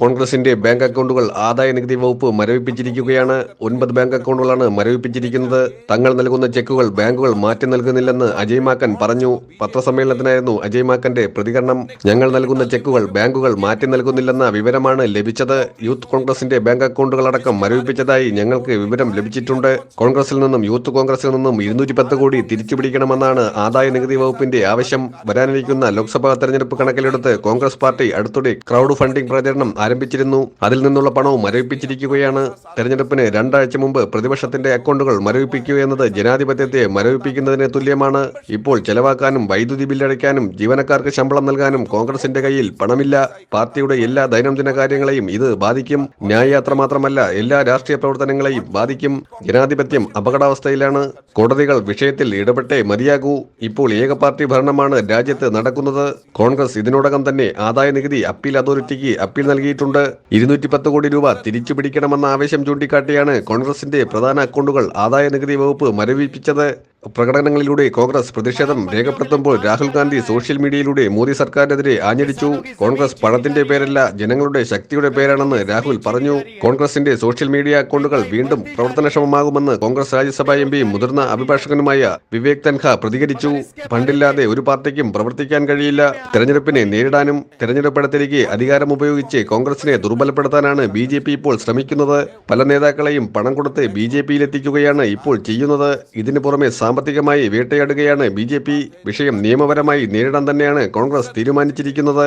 കോൺഗ്രസിന്റെ ബാങ്ക് അക്കൗണ്ടുകൾ ആദായ നികുതി വകുപ്പ് മരവിപ്പിച്ചിരിക്കുകയാണ്. ഒൻപത് ബാങ്ക് അക്കൗണ്ടുകളാണ് മരവിപ്പിച്ചിരിക്കുന്നത്. തങ്ങൾ നൽകുന്ന ചെക്കുകൾ ബാങ്കുകൾ മാറ്റി നൽകുന്നില്ലെന്ന് അജയ് മാക്കൻ പറഞ്ഞു. പത്രസമ്മേളനത്തിനായിരുന്നു അജയ് മാക്കന്റെ പ്രതികരണം. ഞങ്ങൾ നൽകുന്ന ചെക്കുകൾ ബാങ്കുകൾ മാറ്റി നൽകുന്നില്ലെന്ന വിവരമാണ് ലഭിച്ചത്. യൂത്ത് കോൺഗ്രസിന്റെ ബാങ്ക് അക്കൗണ്ടുകളടക്കം മരവിപ്പിച്ചതായി ഞങ്ങൾക്ക് വിവരം ലഭിച്ചിട്ടുണ്ട്. കോൺഗ്രസിൽ നിന്നും യൂത്ത് കോൺഗ്രസിൽ നിന്നും ഇരുന്നൂറ്റി പത്ത് കോടി തിരിച്ചുപിടിക്കണമെന്നാണ് ആദായ നികുതി വകുപ്പിന്റെ ആവശ്യം. വരാനിരിക്കുന്ന ലോക്സഭാ തെരഞ്ഞെടുപ്പ് കണക്കിലെടുത്ത് കോൺഗ്രസ് പാർട്ടി അടുത്തിടെ ക്രൗഡ് ഫണ്ടിംഗ് പ്രചരണം ആരംഭിച്ചിരുന്നു. അതിൽ നിന്നുള്ള പണവും മരവിപ്പിച്ചിരിക്കുകയാണ്. തെരഞ്ഞെടുപ്പിന് രണ്ടാഴ്ച മുമ്പ് പ്രതിപക്ഷത്തിന്റെ അക്കൗണ്ടുകൾ മരവിപ്പിക്കുക എന്നത് ജനാധിപത്യത്തെ മരവിപ്പിക്കുന്നതിന് തുല്യമാണ്. ഇപ്പോൾ ചെലവാക്കാനും വൈദ്യുതി ബില്ലടയ്ക്കാനും ജീവനക്കാർക്ക് ശമ്പളം നൽകാനും കോൺഗ്രസിന്റെ കയ്യിൽ പണമില്ല. പാർട്ടിയുടെ എല്ലാ ദൈനംദിന കാര്യങ്ങളെയും ഇത് ബാധിക്കും. ന്യായയാത്ര മാത്രമല്ല എല്ലാ രാഷ്ട്രീയ പ്രവർത്തനങ്ങളെയും ബാധിക്കും. ജനാധിപത്യം അപകടാവസ്ഥയിലാണ്. കോടതികൾ വിഷയത്തിൽ ഇടപെട്ടേ മതിയാകൂ. ഇപ്പോൾ ഏക പാർട്ടി ഭരണമാണ് രാജ്യത്ത് നടക്കുന്നത്. കോൺഗ്രസ് ഇതിനോടകം തന്നെ ആദായ നികുതി അപ്പീൽ അതോറിറ്റിക്ക് അപ്പീൽ നൽകിയിട്ടുണ്ട്. ഇരുന്നൂറ്റി പത്ത് കോടി രൂപ തിരിച്ചു പിടിക്കണമെന്ന ആവശ്യം ചൂണ്ടിക്കാട്ടിയാണ് കോൺഗ്രസിന്റെ പ്രധാന അക്കൗണ്ടുകൾ ആദായ നികുതി വകുപ്പ് മരവിപ്പിച്ചത്. പ്രകടനങ്ങളിലൂടെ കോൺഗ്രസ് പ്രതിഷേധം രേഖപ്പെടുത്തുമ്പോൾ രാഹുൽ ഗാന്ധി സോഷ്യൽ മീഡിയയിലൂടെ മോദി സർക്കാരിനെതിരെ ആഞ്ഞടിച്ചു. കോൺഗ്രസ് പണത്തിന്റെ പേരല്ല ജനങ്ങളുടെ ശക്തിയുടെ പേരാണെന്ന് രാഹുൽ പറഞ്ഞു. കോൺഗ്രസിന്റെ സോഷ്യൽ മീഡിയ അക്കൗണ്ടുകൾ വീണ്ടും പ്രവർത്തനക്ഷമമാകുമെന്ന് കോൺഗ്രസ് രാജ്യസഭാ എം പി മുതിർന്ന അഭിഭാഷകനുമായ വിവേക് തൻഹ പ്രതികരിച്ചു. ഫണ്ടില്ലാതെ ഒരു പാർട്ടിക്കും പ്രവർത്തിക്കാൻ കഴിയില്ല. തെരഞ്ഞെടുപ്പിനെ നേരിടാനും തെരഞ്ഞെടുപ്പിടത്തിലേക്ക് അധികാരം ഉപയോഗിച്ച് കോൺഗ്രസിനെ ദുർബലപ്പെടുത്താനാണ് ബി ജെ പി ഇപ്പോൾ ശ്രമിക്കുന്നത്. പല നേതാക്കളെയും പണം കൊടുത്ത് ബി ജെ പിയിലെത്തിക്കുകയാണ് ഇപ്പോൾ ചെയ്യുന്നത്. ഇതിനു പുറമെ സാമ്പത്തികമായി വേട്ടയാടുകയാണ് ബി വിഷയം നിയമപരമായി നേരിടാൻ തന്നെയാണ് കോൺഗ്രസ് തീരുമാനിച്ചിരിക്കുന്നത്.